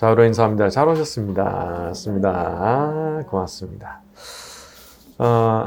자로 인사합니다. 잘 오셨습니다. 맞습니다. 아, 고맙습니다. 어,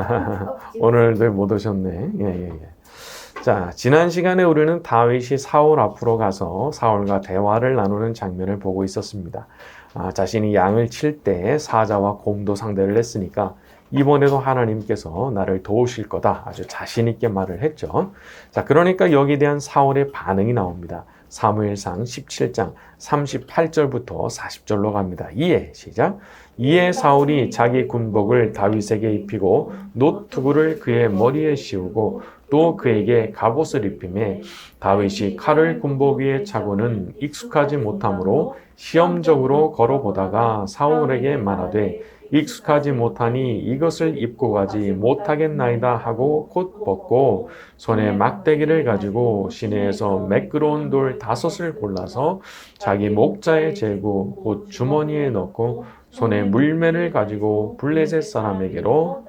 오늘도 못 오셨네. 예, 예, 예. 자, 지난 시간에 우리는 다윗이 사울 앞으로 가서 사울과 대화를 나누는 장면을 보고 있었습니다. 아, 자신이 양을 칠 때 사자와 곰도 상대를 했으니까 이번에도 하나님께서 나를 도우실 거다. 아주 자신있게 말을 했죠. 자, 그러니까 여기에 대한 사울의 반응이 나옵니다. 사무엘상 17장 38절부터 40절로 갑니다. 이에 시작. 이에 사울이 자기 군복을 다윗에게 입히고 노트구를 그의 머리에 씌우고 또 그에게 갑옷을 입힘에 다윗이 칼을 군복 위에 차고는 익숙하지 못하므로 시험적으로 걸어보다가 사울에게 말하되 익숙하지 못하니 이것을 입고 가지 못하겠나이다 하고 곧 벗고 손에 막대기를 가지고 시내에서 매끄러운 돌 다섯을 골라서 자기 목자에 재고 곧 주머니에 넣고 손에 물매를 가지고 블레셋 사람에게로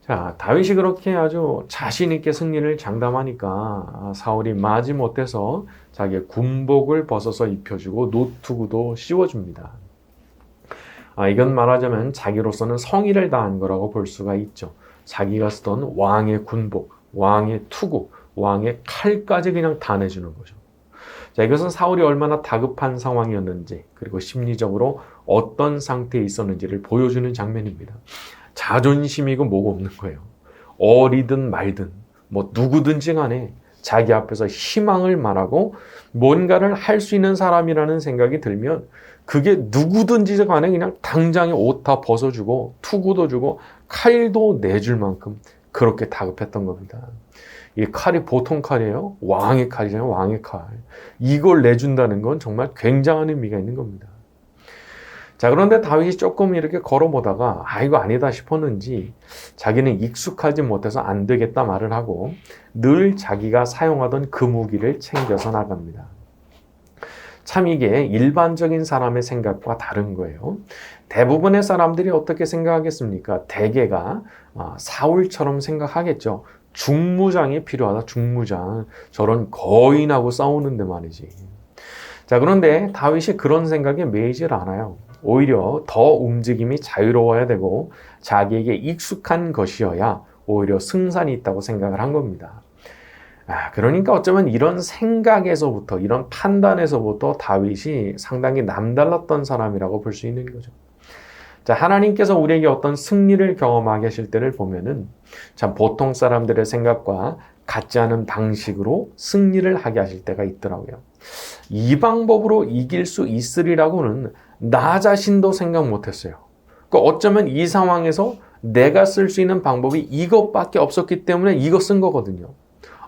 자 다윗이 그렇게 아주 자신 있게 승리를 장담하니까 사울이 마지 못해서 자기 군복을 벗어서 입혀주고 노트구도 씌워줍니다. 아, 이건 말하자면 자기로서는 성의를 다한 거라고 볼 수가 있죠. 자기가 쓰던 왕의 군복, 왕의 투구, 왕의 칼까지 그냥 다 내주는 거죠. 자, 이것은 사울이 얼마나 다급한 상황이었는지, 그리고 심리적으로 어떤 상태에 있었는지를 보여주는 장면입니다. 자존심이고 뭐가 없는 거예요. 어리든 말든, 뭐 누구든지 간에 자기 앞에서 희망을 말하고 뭔가를 할 수 있는 사람이라는 생각이 들면 그게 누구든지 간에 그냥 당장에 옷 다 벗어주고 투구도 주고 칼도 내줄 만큼 그렇게 다급했던 겁니다. 이 칼이 보통 칼이에요. 왕의 칼이잖아요. 왕의 칼. 이걸 내준다는 건 정말 굉장한 의미가 있는 겁니다. 자, 그런데 다윗이 조금 이렇게 걸어보다가, 아, 이거 아니다 싶었는지, 자기는 익숙하지 못해서 안 되겠다 말을 하고, 늘 자기가 사용하던 그 무기를 챙겨서 나갑니다. 참 이게 일반적인 사람의 생각과 다른 거예요. 대부분의 사람들이 어떻게 생각하겠습니까? 대개가 사울처럼 생각하겠죠. 중무장이 필요하다, 중무장. 저런 거인하고 싸우는데 말이지. 자, 그런데 다윗이 그런 생각에 매이질 않아요. 오히려 더 움직임이 자유로워야 되고 자기에게 익숙한 것이어야 오히려 승산이 있다고 생각을 한 겁니다. 아, 그러니까 어쩌면 이런 생각에서부터, 이런 판단에서부터 다윗이 상당히 남달랐던 사람이라고 볼 수 있는 거죠. 자, 하나님께서 우리에게 어떤 승리를 경험하게 하실 때를 보면은 참 보통 사람들의 생각과 같지 않은 방식으로 승리를 하게 하실 때가 있더라고요. 이 방법으로 이길 수 있으리라고는 나 자신도 생각 못 했어요. 그 어쩌면 이 상황에서 내가 쓸 수 있는 방법이 이것밖에 없었기 때문에 이거 쓴 거거든요.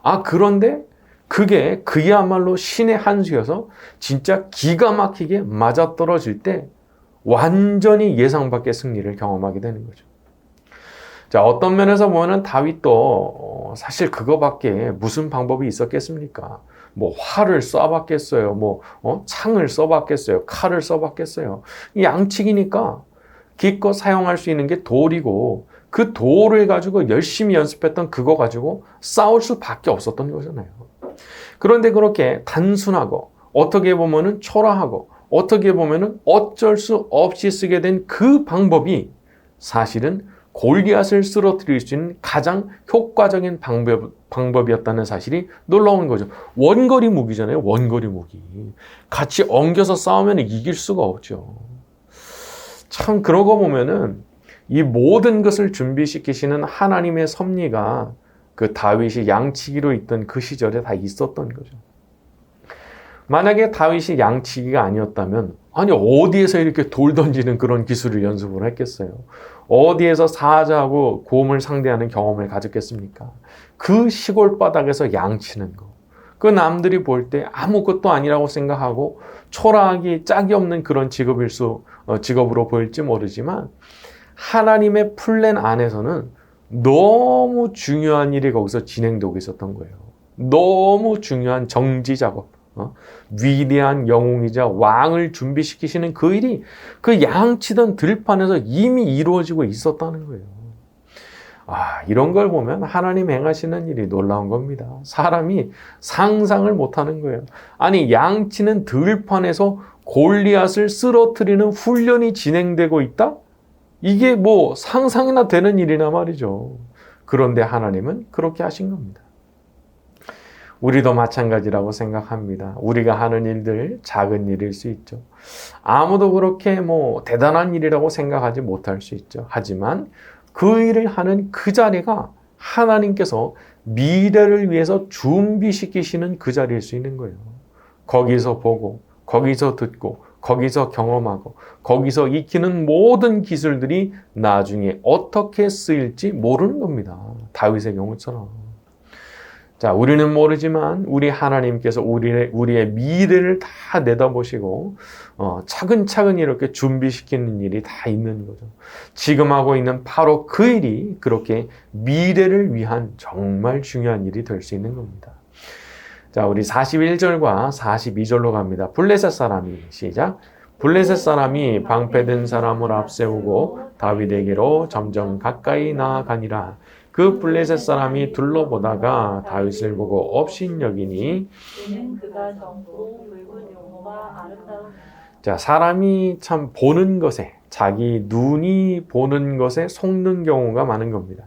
아, 그런데 그게 그야말로 신의 한 수여서 진짜 기가 막히게 맞아떨어질 때 완전히 예상 밖의 승리를 경험하게 되는 거죠. 자, 어떤 면에서 보면 다윗도 어, 사실 그거밖에 무슨 방법이 있었겠습니까? 뭐 활을 쏴봤겠어요. 뭐 어? 창을 써봤겠어요. 칼을 써봤겠어요. 양치기니까 기껏 사용할 수 있는 게 돌이고 그 돌을 가지고 열심히 연습했던 그거 가지고 싸울 수밖에 없었던 거잖아요. 그런데 그렇게 단순하고 어떻게 보면은 초라하고 어떻게 보면은 어쩔 수 없이 쓰게 된 그 방법이 사실은 골리앗을 쓰러뜨릴 수 있는 가장 효과적인 방법, 방법이었다는 사실이 놀라운 거죠. 원거리 무기잖아요. 원거리 무기. 같이 엉겨서 싸우면 이길 수가 없죠. 참 그러고 보면은 이 모든 것을 준비시키시는 하나님의 섭리가 그 다윗이 양치기로 있던 그 시절에 다 있었던 거죠. 만약에 다윗이 양치기가 아니었다면 아니 어디에서 이렇게 돌 던지는 그런 기술을 연습을 했겠어요. 어디에서 사자하고 곰을 상대하는 경험을 가졌겠습니까? 그 시골 바닥에서 양치는 거. 그 남들이 볼 때 아무것도 아니라고 생각하고 초라하기 짝이 없는 그런 직업일 수 어, 직업으로 보일지 모르지만 하나님의 플랜 안에서는 너무 중요한 일이 거기서 진행되고 있었던 거예요. 너무 중요한 정지 작업, 어? 위대한 영웅이자 왕을 준비시키시는 그 일이 그 양치던 들판에서 이미 이루어지고 있었다는 거예요. 아, 이런 걸 보면 하나님 행하시는 일이 놀라운 겁니다. 사람이 상상을 못 하는 거예요. 아니, 양치는 들판에서 골리앗을 쓰러뜨리는 훈련이 진행되고 있다? 이게 뭐 상상이나 되는 일이나 말이죠. 그런데 하나님은 그렇게 하신 겁니다. 우리도 마찬가지라고 생각합니다. 우리가 하는 일들 작은 일일 수 있죠. 아무도 그렇게 뭐 대단한 일이라고 생각하지 못할 수 있죠. 하지만 그 일을 하는 그 자리가 하나님께서 미래를 위해서 준비시키시는 그 자리일 수 있는 거예요. 거기서 보고, 거기서 듣고, 거기서 경험하고, 거기서 익히는 모든 기술들이 나중에 어떻게 쓰일지 모르는 겁니다. 다윗의 경우처럼. 자, 우리는 모르지만 우리 하나님께서 우리의, 우리의 미래를 다 내다보시고 어, 차근차근 이렇게 준비시키는 일이 다 있는 거죠. 지금 하고 있는 바로 그 일이 그렇게 미래를 위한 정말 중요한 일이 될 수 있는 겁니다. 자, 우리 41절과 42절로 갑니다. 블레셋 사람이 시작. 블레셋 사람이 방패든 사람을 앞세우고 다윗에게로 점점 가까이 나아가니라. 그 블레셋 사람이 둘러보다가 다윗을 보고 업신여기니 자 사람이 참 보는 것에 자기 눈이 보는 것에 속는 경우가 많은 겁니다.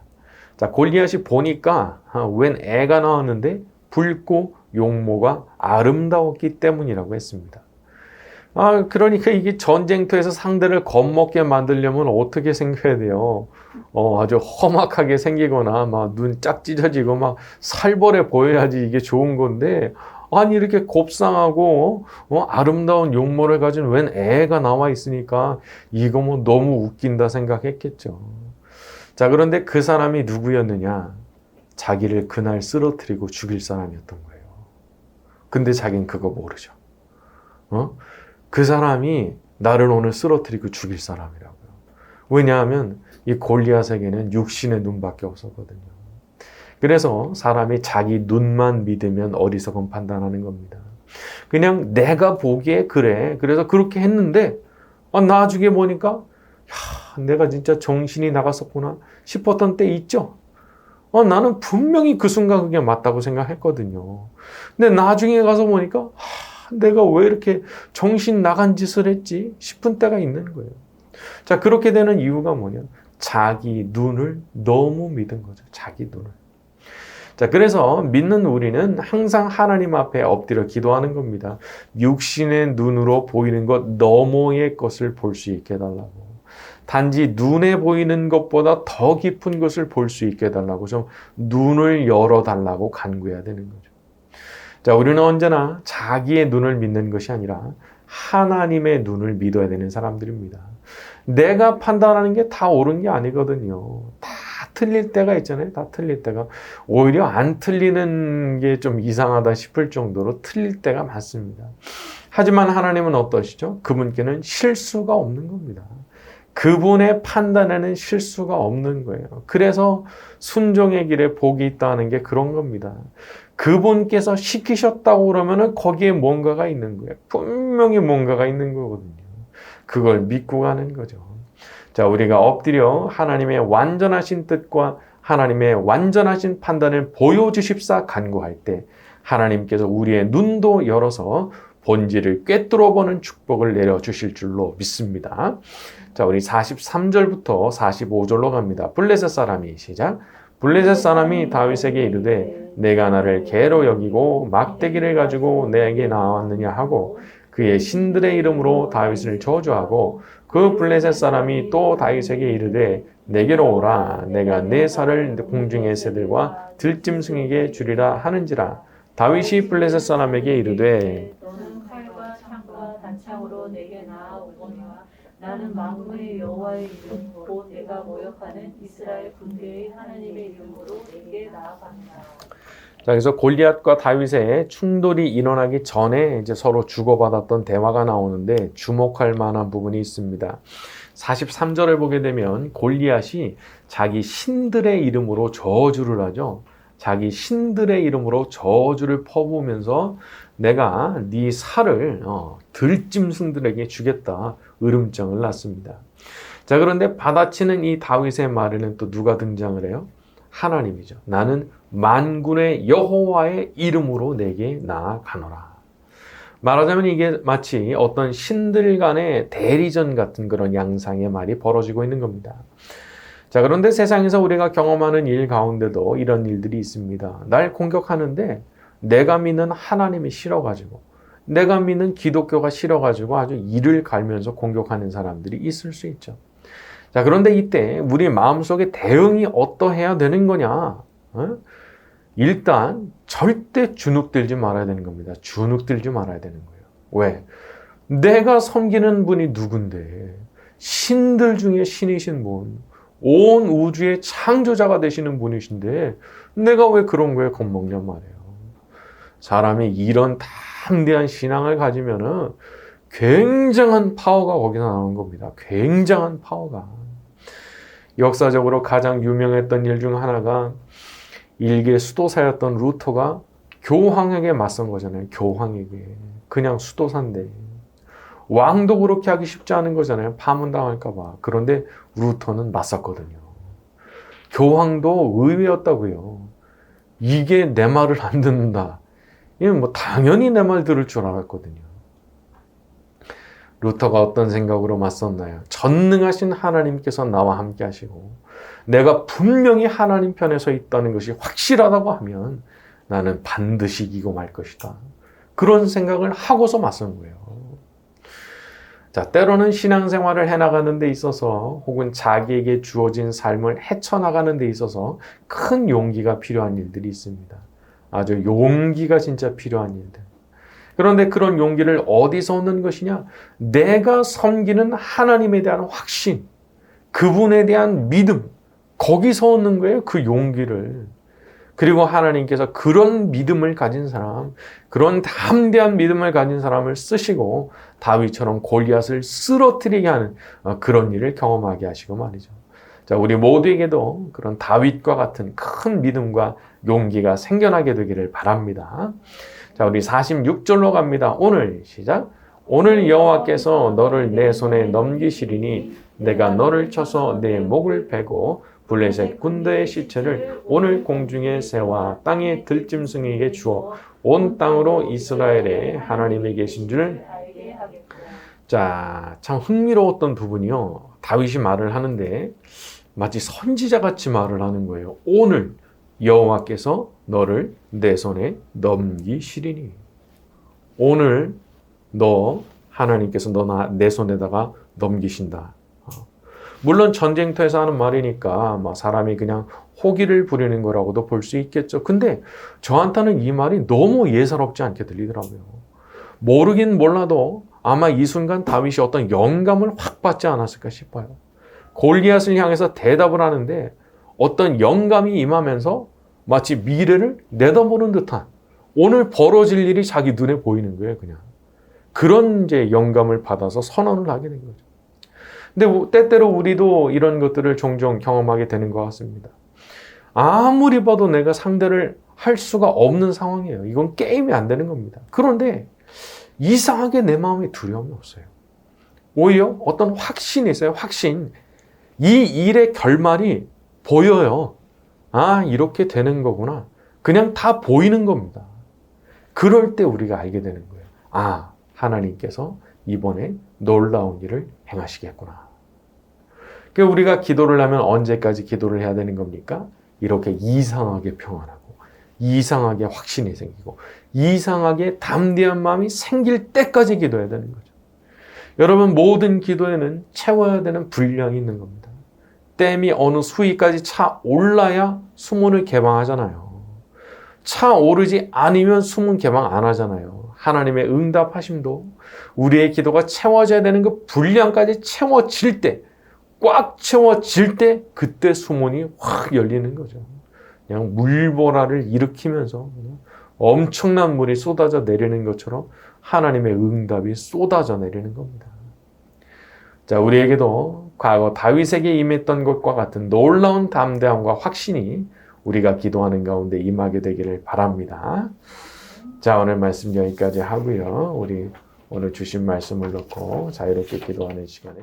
자 골리앗이 보니까 아, 웬 애가 나왔는데 붉고 용모가 아름다웠기 때문이라고 했습니다. 아, 그러니까 이게 전쟁터에서 상대를 겁먹게 만들려면 어떻게 생겨야 돼요? 어, 아주 험악하게 생기거나 막 눈 짝 찢어지고 막 살벌해 보여야지 이게 좋은 건데 아니 이렇게 곱상하고 어, 아름다운 용모를 가진 웬 애가 나와 있으니까 이거 뭐 너무 웃긴다 생각했겠죠. 자, 그런데 그 사람이 누구였느냐? 자기를 그날 쓰러뜨리고 죽일 사람이었던 거예요. 근데 자기는 그거 모르죠. 어? 그 사람이 나를 오늘 쓰러뜨리고 죽일 사람이라고요. 왜냐하면 이 골리앗에게는 육신의 눈밖에 없었거든요. 그래서 사람이 자기 눈만 믿으면 어리석은 판단하는 겁니다. 그냥 내가 보기에 그래. 그래서 그렇게 했는데 아, 나중에 보니까 야, 내가 진짜 정신이 나갔었구나 싶었던 때 있죠. 어, 나는 분명히 그 순간 그게 맞다고 생각했거든요. 근데 나중에 가서 보니까 하, 내가 왜 이렇게 정신 나간 짓을 했지 싶은 때가 있는 거예요. 자, 그렇게 되는 이유가 뭐냐? 자기 눈을 너무 믿은 거죠. 자기 눈을. 자, 그래서 믿는 우리는 항상 하나님 앞에 엎드려 기도하는 겁니다. 육신의 눈으로 보이는 것 너머의 것을 볼 수 있게 해달라고. 단지 눈에 보이는 것보다 더 깊은 것을 볼 수 있게 해달라고 좀 눈을 열어달라고 간구해야 되는 거죠. 자, 우리는 언제나 자기의 눈을 믿는 것이 아니라 하나님의 눈을 믿어야 되는 사람들입니다. 내가 판단하는 게 다 옳은 게 아니거든요. 다 틀릴 때가 있잖아요. 다 틀릴 때가. 오히려 안 틀리는 게 좀 이상하다 싶을 정도로 틀릴 때가 많습니다. 하지만 하나님은 어떠시죠? 그분께는 실수가 없는 겁니다. 그분의 판단에는 실수가 없는 거예요. 그래서 순종의 길에 복이 있다는 게 그런 겁니다. 그분께서 시키셨다고 그러면은 거기에 뭔가가 있는 거예요. 분명히 뭔가가 있는 거거든요. 그걸 믿고 가는 거죠. 자, 우리가 엎드려 하나님의 완전하신 뜻과 하나님의 완전하신 판단을 보여주십사 간구할 때 하나님께서 우리의 눈도 열어서 본질을 꿰뚫어 보는 축복을 내려 주실 줄로 믿습니다. 자, 우리 43절부터 45절로 갑니다. 블레셋 사람이 시작. 블레셋 사람이 다윗에게 이르되 내가 나를 개로 여기고 막대기를 가지고 내게 나왔느냐 하고 그의 신들의 이름으로 다윗을 저주하고 그 블레셋 사람이 또 다윗에게 이르되 내게로 오라 내가 내 살을 공중의 새들과 들짐승에게 주리라 하는지라 다윗이 블레셋 사람에게 이르되 창과 단창으로 내게 나아오거니와 나는 만군의 여호와의 이름 곧 내가 모욕하는 이스라엘 군대의 하나님의 이름으로 내게 나아간다. 자, 그래서 골리앗과 다윗의 충돌이 일어나기 전에 이제 서로 주고받았던 대화가 나오는데 주목할 만한 부분이 있습니다. 43절을 보게 되면 골리앗이 자기 신들의 이름으로 저주를 하죠. 자기 신들의 이름으로 저주를 퍼부으면서 내가 네 살을 어, 들짐승들에게 주겠다. 으름장을 놨습니다. 자, 그런데 받아치는 이 다윗의 말에는 또 누가 등장을 해요? 하나님이죠. 나는 만군의 여호와의 이름으로 내게 나아가노라. 말하자면 이게 마치 어떤 신들 간의 대리전 같은 그런 양상의 말이 벌어지고 있는 겁니다. 자, 그런데 세상에서 우리가 경험하는 일 가운데도 이런 일들이 있습니다. 날 공격하는데 내가 믿는 하나님이 싫어가지고, 내가 믿는 기독교가 싫어가지고 아주 이를 갈면서 공격하는 사람들이 있을 수 있죠. 자, 그런데 이때 우리 마음속에 대응이 어떠해야 되는 거냐? 어? 일단 절대 주눅들지 말아야 되는 겁니다. 주눅들지 말아야 되는 거예요. 왜? 내가 섬기는 분이 누군데? 신들 중에 신이신 분, 온 우주의 창조자가 되시는 분이신데 내가 왜 그런 거에 겁먹냔 말이에요. 사람이 이런 담대한 신앙을 가지면은 굉장한 파워가 거기서 나오는 겁니다. 굉장한 파워가. 역사적으로 가장 유명했던 일 중 하나가 일개 수도사였던 루터가 교황에게 맞선 거잖아요. 교황에게. 그냥 수도사인데. 왕도 그렇게 하기 쉽지 않은 거잖아요. 파문당할까봐. 그런데 루터는 맞섰거든요. 교황도 의외였다고요. 이게 내 말을 안 듣는다. 이건 뭐 당연히 내 말 들을 줄 알았거든요. 루터가 어떤 생각으로 맞섰나요? 전능하신 하나님께서 나와 함께 하시고 내가 분명히 하나님 편에 서 있다는 것이 확실하다고 하면 나는 반드시 이기고 말 것이다. 그런 생각을 하고서 맞선 거예요. 자, 때로는 신앙생활을 해나가는 데 있어서 혹은 자기에게 주어진 삶을 헤쳐나가는 데 있어서 큰 용기가 필요한 일들이 있습니다. 아주 용기가 진짜 필요한 일들. 그런데 그런 용기를 어디서 얻는 것이냐? 내가 섬기는 하나님에 대한 확신, 그분에 대한 믿음, 거기서 얻는 거예요. 그 용기를. 그리고 하나님께서 그런 믿음을 가진 사람, 그런 담대한 믿음을 가진 사람을 쓰시고 다윗처럼 골리앗을 쓰러뜨리게 하는 어, 그런 일을 경험하게 하시고 말이죠. 자, 우리 모두에게도 그런 다윗과 같은 큰 믿음과 용기가 생겨나게 되기를 바랍니다. 자, 우리 46절로 갑니다. 오늘 시작. 오늘 여호와께서 너를 내 손에 넘기시리니 내가 너를 쳐서 내 목을 베고 블레셋 군대의 시체를 오늘 공중의 새와 땅의 들짐승에게 주어 온 땅으로 이스라엘의 하나님이 계신 줄. 자, 참 흥미로웠던 부분이요. 다윗이 말을 하는데 마치 선지자 같이 말을 하는 거예요. 오늘 여호와께서 너를 내 손에 넘기시리니. 오늘 너 하나님께서 너내 손에다가 넘기신다. 어. 물론 전쟁터에서 하는 말이니까 막 사람이 그냥 호기를 부리는 거라고도 볼 수 있겠죠. 근데 저한테는 이 말이 너무 예사롭지 않게 들리더라고요. 모르긴 몰라도 아마 이 순간 다윗이 어떤 영감을 확 받지 않았을까 싶어요. 골리앗을 향해서 대답을 하는데 어떤 영감이 임하면서 마치 미래를 내다보는 듯한 오늘 벌어질 일이 자기 눈에 보이는 거예요, 그냥. 그런 이제 영감을 받아서 선언을 하게 된 거죠. 근데 때때로 우리도 이런 것들을 종종 경험하게 되는 것 같습니다. 아무리 봐도 내가 상대를 할 수가 없는 상황이에요. 이건 게임이 안 되는 겁니다. 그런데 이상하게 내 마음에 두려움이 없어요. 오히려 어떤 확신이 있어요. 확신. 이 일의 결말이 보여요. 아, 이렇게 되는 거구나. 그냥 다 보이는 겁니다. 그럴 때 우리가 알게 되는 거예요. 아, 하나님께서 이번에 놀라운 일을 행하시겠구나. 그 우리가 기도를 하면 언제까지 기도를 해야 되는 겁니까? 이렇게 이상하게 평안하고, 이상하게 확신이 생기고, 이상하게 담대한 마음이 생길 때까지 기도해야 되는 거죠. 여러분, 모든 기도에는 채워야 되는 분량이 있는 겁니다. 댐이 어느 수위까지 차 올라야 수문을 개방하잖아요. 차 오르지 않으면 수문 개방 안 하잖아요. 하나님의 응답하심도 우리의 기도가 채워져야 되는 그 분량까지 채워질 때, 꽉 채워질 때, 그때 수문이 확 열리는 거죠. 그냥 물보라를 일으키면서 엄청난 물이 쏟아져 내리는 것처럼 하나님의 응답이 쏟아져 내리는 겁니다. 자, 우리에게도 과거 다윗에게 임했던 것과 같은 놀라운 담대함과 확신이 우리가 기도하는 가운데 임하게 되기를 바랍니다. 자, 오늘 말씀 여기까지 하고요. 우리 오늘 주신 말씀을 놓고 자유롭게 기도하는 시간에